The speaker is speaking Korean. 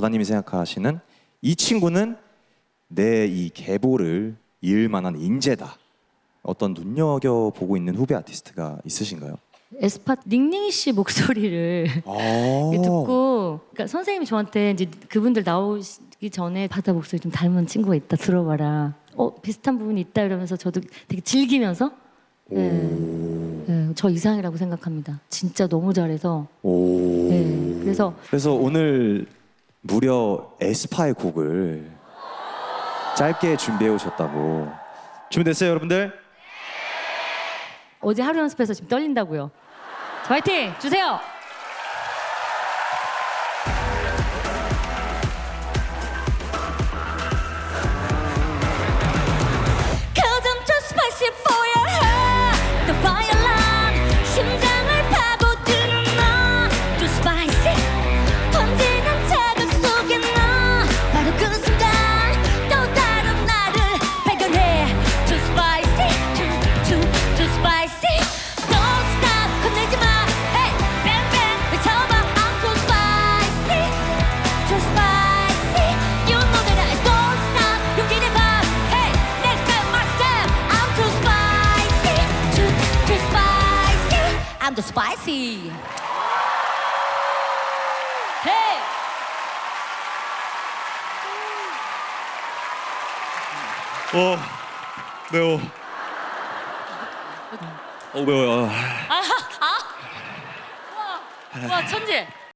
바다님이 생각하시는 이 친구는 내 이 계보를 이을 만한 인재다. 어떤 눈여겨 보고 있는 후배 아티스트가 있으신가요? 에스파 닝닝이 씨 목소리를 아, 듣고 그러니까 선생님이 저한테 이제 그분들 나오기 전에 바다 목소리 좀 닮은 친구가 있다 들어봐라. 어 비슷한 부분이 있다 이러면서 저도 되게 즐기면서 네, 네, 저 이상이라고 생각합니다. 진짜 너무 잘해서 오. 네, 그래서 그래서 오늘 무려 에스파의 곡을 짧게 준비해 오셨다고. 준비됐어요, 여러분들? 어제 하루 연습해서 지금 떨린다고요. 자, 화이팅 주세요. I'm too spicy Hey 어, 매워. 어, 매워요. 와 천재.